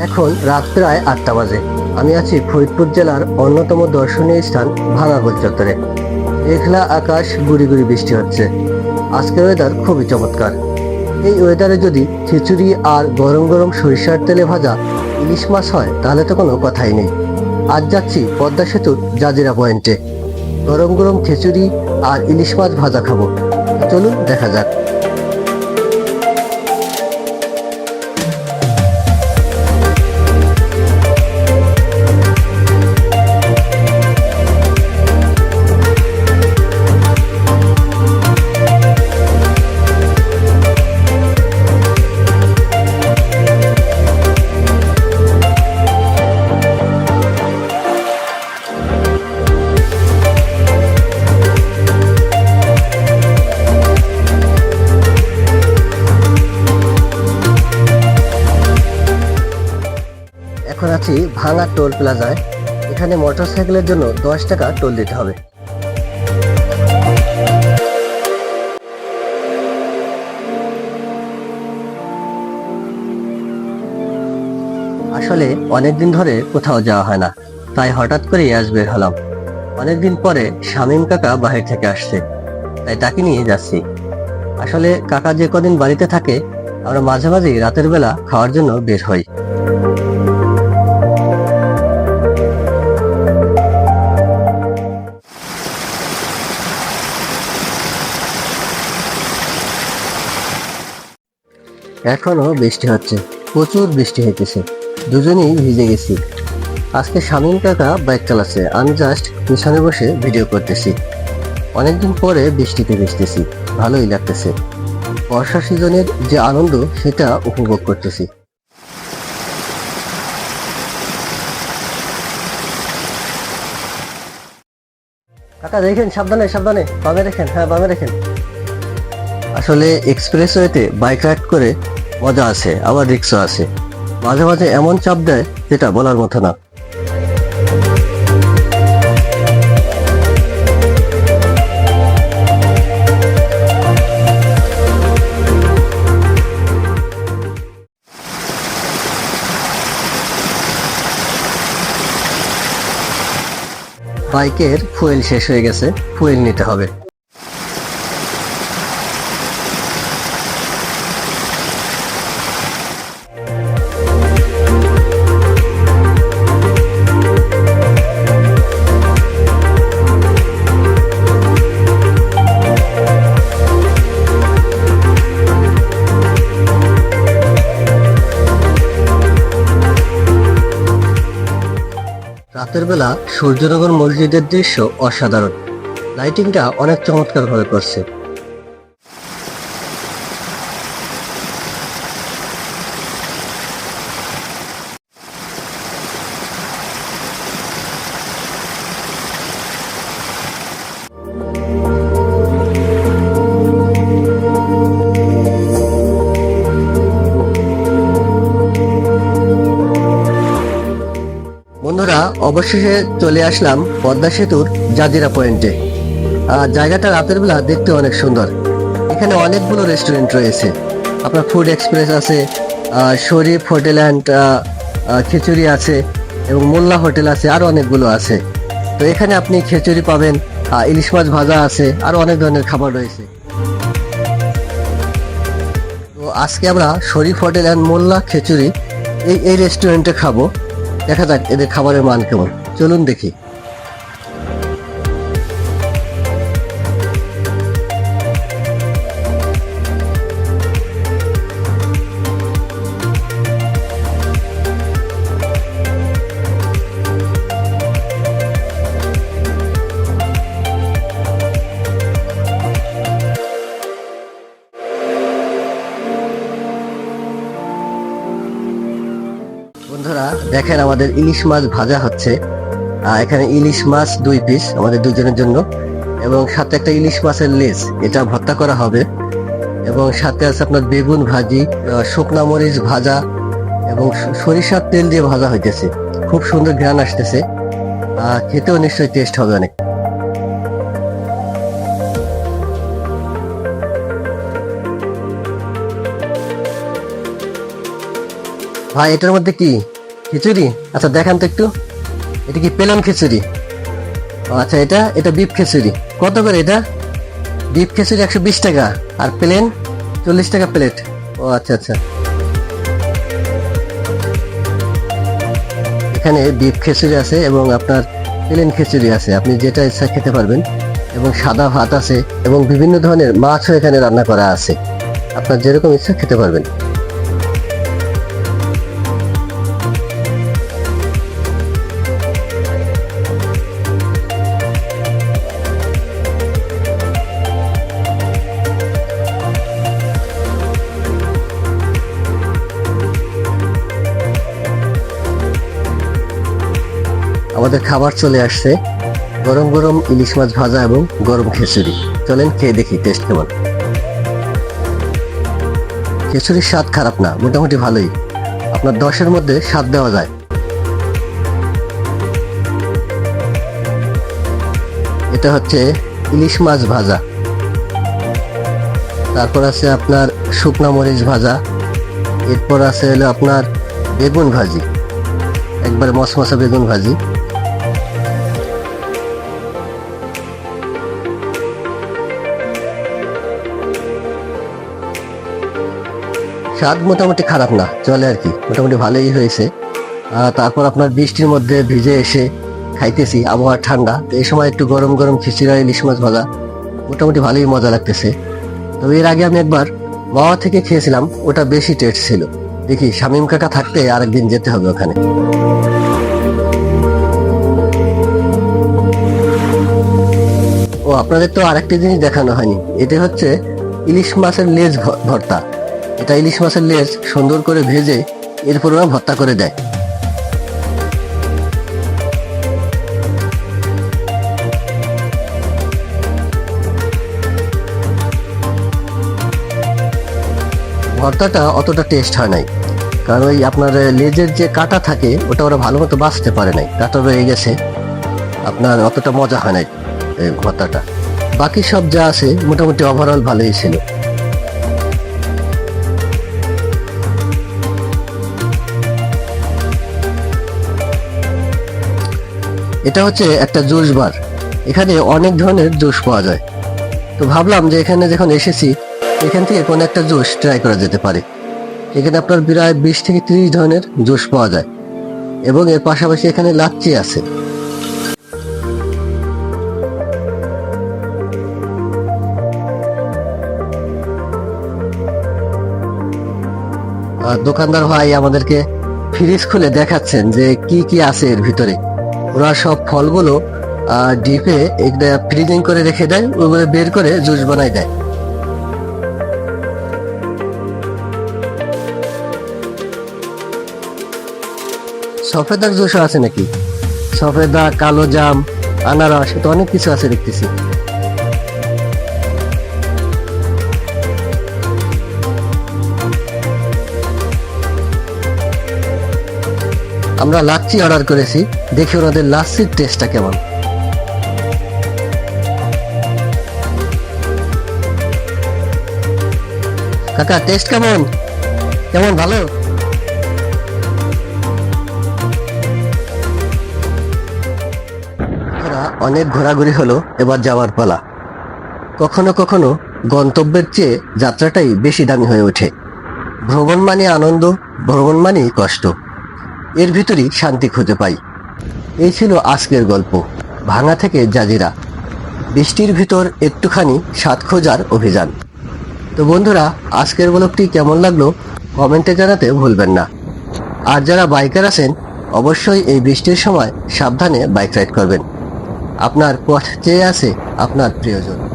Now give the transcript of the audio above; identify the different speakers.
Speaker 1: এখন রাত প্রায় আটটা বাজে। আমি আছি ফরিদপুর জেলার অন্যতম দর্শনীয় স্থান ভাঙাগোল চত্বরে। মেঘলা আকাশ, গুড়ি গুড়ি বৃষ্টি হচ্ছে। আজকের ওয়েদার খুবই চমৎকার। এই ওয়েদারে যদি খিচুড়ি আর গরম গরম সরিষার তেলে ভাজা ইলিশ মাছ হয়, তাহলে তো কোনো কথাই নেই। আজ যাচ্ছি পদ্মা সেতুর জাজিরা পয়েন্টে। গরম গরম খিচুড়ি আর ইলিশ মাছ ভাজা খাব। চলুন দেখা যাক। আছি ভাঙা টোল প্লাজায়। এখানে মোটরসাইকেলের জন্য দশ টাকা টোল দিতে হবে। আসলে অনেকদিন ধরে কোথাও যাওয়া হয় না, তাই হঠাৎ করেই আজ বের হলাম। অনেকদিন পরে শামীম কাকা বাহির থেকে আসছে, তাই তাকে নিয়ে যাচ্ছি। আসলে কাকা যে কদিন বাড়িতে থাকে, আমরা মাঝে মাঝেই রাতের বেলা খাওয়ার জন্য বের হই। এখনও বৃষ্টি হচ্ছে, প্রচুর বৃষ্টি হইতেছে। দুজনেই ভিজে গেছি। আজকে শামীম কাকা বাইক চালাচ্ছে, আমি জাস্ট পিছনে বসে ভিডিও করতেছি। অনেকদিন পরে বৃষ্টিতে ভিজতেছি, ভালোই লাগতেছে। বর্ষা সিজনের যে আনন্দ, সেটা উপভোগ করতেছি। কাকা দেখেন, সাবধানে সাবধানে, বামে রেখেন হ্যাঁ বামে রেখেন আসলে এক্সপ্রেসওয়েতে বাইক রাইড করে মজা আছে আবার রিক্সও আছে মাঝে মাঝে এমন চাপ দেয় যেটা বলার মতো না। বাইকের ফুয়েল শেষ হয়ে গেছে, ফুয়েল নিতে হবে। রাতের বেলা সূর্যনগর মসজিদের দৃশ্য অসাধারণ। লাইটিংটা অনেক চমৎকারভাবে করছে। অবশেষে চলে আসলাম পদ্মা সেতুর জাজিরা পয়েন্টে। আর জায়গাটা রাতের বেলা দেখতে অনেক সুন্দর। এখানে অনেকগুলো রেস্টুরেন্ট রয়েছে। আপনার ফুড এক্সপ্রেস আছে শরীফ হোটেল অ্যান্ড খিচুড়ি আছে এবং মোল্লা হোটেল আছে আরও অনেকগুলো আছে। তো এখানে আপনি খিচুড়ি পাবেন ইলিশ মাছ ভাজা আছে আরও অনেক ধরনের খাবার রয়েছে। তো আজকে আমরা শরীফ হোটেল অ্যান্ড মোল্লা খিচুড়ি এই এই রেস্টুরেন্টে খাব। দেখা যাক এদের খাবারের মান কেমন। চলুন দেখি। দেখেন আমাদের ইলিশ মাছ ভাজা হচ্ছে। এখানে ইলিশ মাছ দুই পিস আমাদের দুজনের জন্য। এবং সাথে একটা ইলিশ মাছের লেজ, এটা ভর্তা করা হবে। এবং সাথে আছে আপনার বেগুন ভাজি শুকনা মরিচ ভাজা, এবং সরিষার তেল দিয়ে ভাজা হইতেছে। খুব সুন্দর ঘ্রাণ আসতেছে। খেতেও নিশ্চয়ই টেস্ট হবে অনেক। ভাই, এটার মধ্যে কি? খিচুড়ি? আচ্ছা দেখান তো একটু। এটা কি পেলাম খিচুড়ি? আচ্ছা এটা এটা বিফ খিচুড়ি। কত করে এটা? বিফ খিচুড়ি একশো বিশ টাকা। আর প্লেন? চল্লিশ টাকা প্লেট। ও আচ্ছা আচ্ছা। এখানে বিফ খিচুড়ি আছে এবং আপনার প্লেন খিচুড়ি আছে। আপনি যেটা ইচ্ছা খেতে পারবেন। এবং সাদা ভাত আছে এবং বিভিন্ন ধরনের মাছও এখানে রান্না করা আছে। আপনার যেরকম ইচ্ছা খেতে পারবেন। আমাদের খাবার চলে আসছে। গরম গরম ইলিশ মাছ ভাজা এবং গরম খিচুড়ি। চলেন খেয়ে দেখি টেস্ট কেমন। খিচুড়ির স্বাদ খারাপ না, মোটামুটি ভালোই। আপনার দশের মধ্যে স্বাদ দেওয়া যায়। এটা হচ্ছে ইলিশ মাছ ভাজা। তারপর আছে আপনার শুকনা মরিচ ভাজা। এরপর আছে হলো আপনার বেগুন ভাজি। একবার মশমশা বেগুন ভাজি। স্বাদ মোটামুটি খারাপ না, চলে আর কি। মোটামুটি ভালোই হয়েছে। তারপর আপনার বৃষ্টির মধ্যে ভিজে এসে খাইতেছি, আবহাওয়া ঠান্ডা। তো এই সময় একটু গরম গরম খিচুড়ি আর ইলিশ মাছ ভাজা, মোটামুটি ভালোই মজা লাগতেছে। তো এর আগে আমি একবার বাবা থেকে খেয়েছিলাম, ওটা বেশি টেস্ট ছিল। দেখি, শামীম কাকা থাকতে আরেকদিন যেতে হবে ওখানে। ও, আপনাদের তো আরেকটি জিনিস দেখানো হয়নি। এটা হচ্ছে ইলিশ মাছের লেজ ভর্তা। এটা ইলিশ মাছের লেজ সুন্দর করে ভেজে এরপর ওরা ভর্তা করে দেয়। ভর্তাটা অতটা টেস্ট হয় নাই। কারণ ওই আপনার লেজের যে কাটা থাকে, ওটা ওরা ভালো মতো বাঁচতে পারে নাই। কাটা রয়ে গেছে। আপনার অতটা মজা হয় নাই ভর্তাটা। বাকি সব যা আছে, মোটামুটি ওভারঅল ভালোই ছিল। এটা হচ্ছে একটা জুস বার। এখানে অনেক ধরনের জুস পাওয়া যায়। তো ভাবলাম যে এখানে যখন এসেছি, এখান থেকে কোনো একটা জুস ট্রাই করা যেতে পারে। এখানে আপনার প্রায় বিশ থেকে তিরিশ ধরনের জুস পাওয়া যায়। এবং এর পাশাপাশি এখানে লাচ্ছি আছে। দোকানদার ভাই আমাদেরকে ফ্রিজ খুলে দেখাচ্ছেন যে কি কি আছে এর ভিতরে। ওরা সব ফলগুলো ডিপে একটা ফ্রিজিং করে রেখে দেয়, ওগুলো বের করে জুস বানাই দেয়। সফেদার জুসও আছে নাকি? সফেদা, কালো জাম, আনারস তো অনেক কিছু আছে দেখতেছি। আমরা লাচ্ছি অর্ডার করেছি। দেখি ওনাদের লাচ্ছির টেস্টটা কেমন। কাকা, টেস্ট কেমন? কেমন, ভালো? অনেক ঘোরাঘুরি হলো, এবার যাওয়ার পালা। কখনো কখনো গন্তব্যের চেয়ে যাত্রাটাই বেশি দামি হয়ে ওঠে। ভ্রমণ মানে আনন্দ, ভ্রমণ মানেই কষ্ট। এর ভিতরই শান্তি খুঁজে পাই। এই ছিল আজকের গল্প। ভাঙা থেকে জাজিরা। বৃষ্টির ভিতর একটুখানি স্বাদ খোঁজার অভিযান। তো বন্ধুরা, আজকের ব্লগটি কেমন লাগল কমেন্টে জানাতে ভুলবেন না। আর যারা বাইকার আছেন, অবশ্যই এই বৃষ্টির সময় সাবধানে বাইক রাইড করবেন। আপনার পথ চেয়ে আছে? আপনার প্রিয়জন।